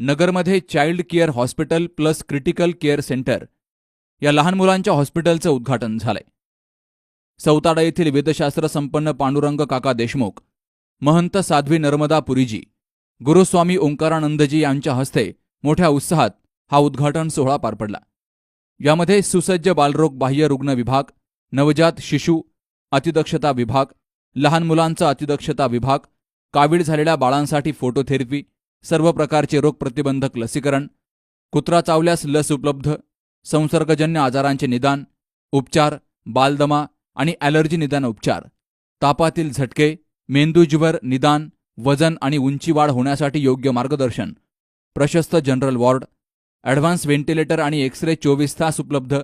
नगरमध्ये child care hospital plus critical care centre या लहान मुलांच्या हॉस्पिटलचं उद्घाटन झालंय. सौताडा येथील वेदशास्त्र संपन्न पांडुरंग काका देशमुख महंत साध्वी नर्मदा पुरीजी गुरुस्वामी ओंकारानंदजी यांच्या हस्ते मोठ्या उत्साहात हा उद्घाटन सोहळा पार पडला. यामध्ये सुसज्ज बालरोग बाह्य रुग्ण विभाग नवजात शिशु अतिदक्षता विभाग लहान मुलांचा अतिदक्षता विभाग कावीळ झालेल्या बाळांसाठी फोटोथेरपी सर्व प्रकारचे रोग प्रतिबंधक लसीकरण कुत्रा चावल्यास लस उपलब्ध संसर्गजन्य आजारांचे निदान उपचार बालदमा आणि ॲलर्जी निदान उपचार तापातील झटके मेंदूज्वर निदान वजन आणि उंची वाढ होण्यासाठी योग्य मार्गदर्शन प्रशस्त जनरल वॉर्ड ॲडव्हान्स व्हेंटिलेटर आणि एक्स रे चोवीस तास उपलब्ध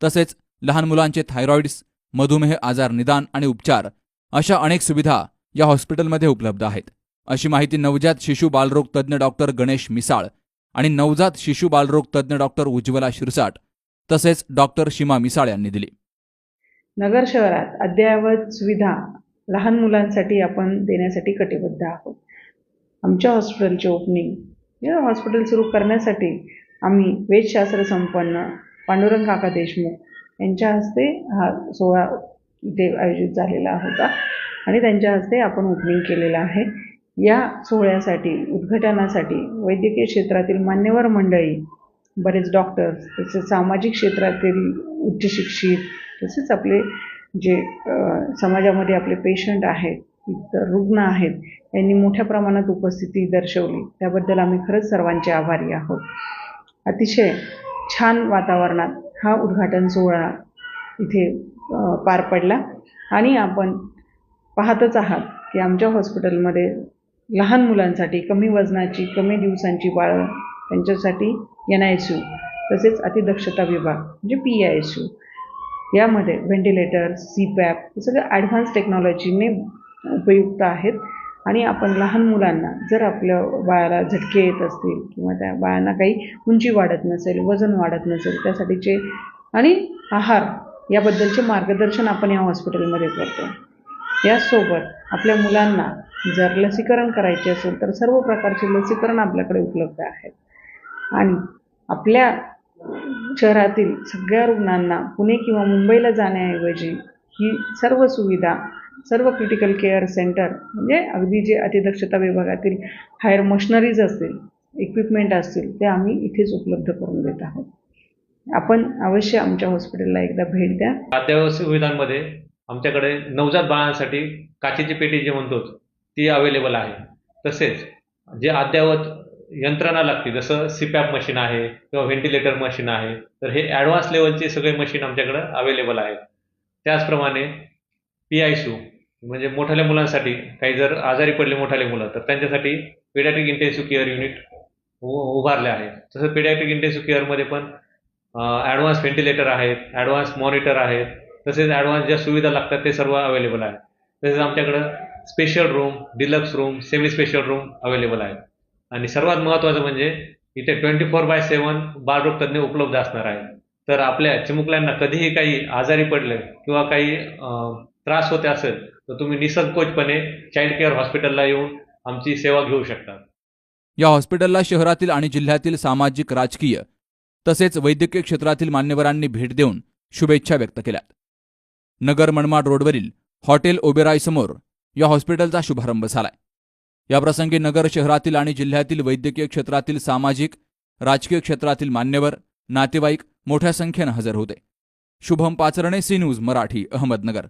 तसेच लहान मुलांचे थायरॉईड्स मधुमेह आजार निदान आणि उपचार अशा अनेक सुविधा या हॉस्पिटलमध्ये उपलब्ध आहेत. अशी माहिती नवजात शिशु बालरोग तज्ज्ञ डॉक्टर गणेश मिसाळ आणि नवजात शिशु बालरोग तज्ज्ञ डॉक्टर उज्ज्वला शिरसाट तसेच डॉक्टर शिमा मिसाळ यांनी दिली. नगर शहरात अद्ययावत सुविधा लहान मुलांसाठी आपण देण्यासाठी कटिबद्ध आहोत. आमच्या हॉस्पिटलचे ओपनिंग या हॉस्पिटल सुरू करण्यासाठी आम्ही वेदशास्त्र संपन्न पांडुरंग काका देशमुख यांच्या हस्ते हा सोहळा इथे आयोजित झालेला होता आणि त्यांच्या हस्ते आपण ओपनिंग केलेलं आहे. या सोहळ्यासाठी उद्घाटनासाठी वैद्यकीय क्षेत्रातील मान्यवर मंडळी बरेच डॉक्टर्स तसेच सामाजिक क्षेत्रातील उच्चशिक्षित तसेच आपले जे समाजामध्ये आपले पेशंट आहेत इतर रुग्ण आहेत यांनी मोठ्या प्रमाणात उपस्थिती दर्शवली. त्याबद्दल आम्ही खरंच सर्वांचे आभारी आहोत. अतिशय छान वातावरणात हा उद्घाटन सोहळा इथे पार पडला. आणि आपण पाहतच आहात की आमच्या हॉस्पिटलमध्ये लहान मुलांसाठी कमी वजनाची कमी दिवसांची बाळं त्यांच्यासाठी एन आय सी यू तसेच अतिदक्षता विभाग म्हणजे पी आय सी यू. यामध्ये व्हेंटिलेटर सी पॅप हे सगळं ॲडव्हान्स टेक्नॉलॉजीने उपयुक्त आहेत. आणि आपण लहान मुलांना जर आपल्या बाळाला झटके येत असतील किंवा त्या बाळांना काही उंची वाढत नसेल वजन वाढत नसेल त्यासाठीचे आणि आहार याबद्दलचे मार्गदर्शन आपण या हॉस्पिटलमध्ये करतो. याचसोबत आपल्या मुलांना जर लसीकरण करायचे असेल तर सर्व प्रकारचे लसीकरण आपल्याकडे उपलब्ध आहेत. आणि आपल्या शहरातील सगळ्या रुग्णांना पुणे किंवा मुंबईला जाण्याऐवजी ही सर्व सुविधा सर्व क्रिटिकल केअर सेंटर म्हणजे अगदी जे अतिदक्षता विभागातील हायर मशनरीज असतील इक्विपमेंट असतील ते आम्ही इथेच उपलब्ध करून देत आहोत. आपण अवश्य आमच्या हॉस्पिटलला एकदा भेट द्या. अद्ययावत सुविधांमध्ये आमच्याकडे नवजात बाळांसाठी काचेची पेटी जे म्हणतो ती अवेलेबल आहे. तसेच जे अद्ययावत यंत्रणा लागते जसं सीपॅप मशीन आहे किंवा व्हेंटिलेटर मशीन आहे तर हे ॲडव्हान्स लेवलचे सगळे मशीन आमच्याकडं अवेलेबल आहेत. त्याचप्रमाणे पी आय सू म्हणजे मोठाल्या मुलांसाठी काही जर आजारी पडले मोठाले मुलं तर त्यांच्यासाठी पेडॅट्रिक इंटेन्सिव्ह केअर युनिट उभारले आहे. तसं पेडॅट्रिक इंटेन्सिव्ह केअरमध्ये पण ॲडव्हान्स व्हेंटिलेटर आहेत ॲडव्हान्स मॉनिटर आहेत तसेच ॲडव्हान्स ज्या सुविधा लागतात ते सर्व अवेलेबल आहे तसेच आमच्याकडं special room deluxe room semi special room available आहेत. आणि सर्वात महत्त्वाचं म्हणजे इथे ट्वेंटी फोर बाय सेवन बालरोग तज्ज्ञ उपलब्ध असणार आहे तर आपल्या चिमुकल्यांना कधीही काही आजारी पडले किंवा काही त्रास होते असेल तर तुम्ही निसंकोचपणे चाइल्ड केअर हॉस्पिटलला येऊन आमची सेवा घेऊ शकता. या हॉस्पिटलला शहरातील आणि जिल्ह्यातील सामाजिक राजकीय तसेच वैद्यकीय क्षेत्रातील मान्यवरांनी भेट देऊन शुभेच्छा व्यक्त केल्यात. नगर मनमाड रोडवरील हॉटेल ओबेरायसमोर या हॉस्पिटलचा शुभारंभ झालाय. याप्रसंगी नगर शहरातील आणि जिल्ह्यातील वैद्यकीय क्षेत्रातील सामाजिक राजकीय क्षेत्रातील मान्यवर नातेवाईक मोठ्या संख्येनं हजर होते. Shubham Pacharne C news Marathi Ahmednagar.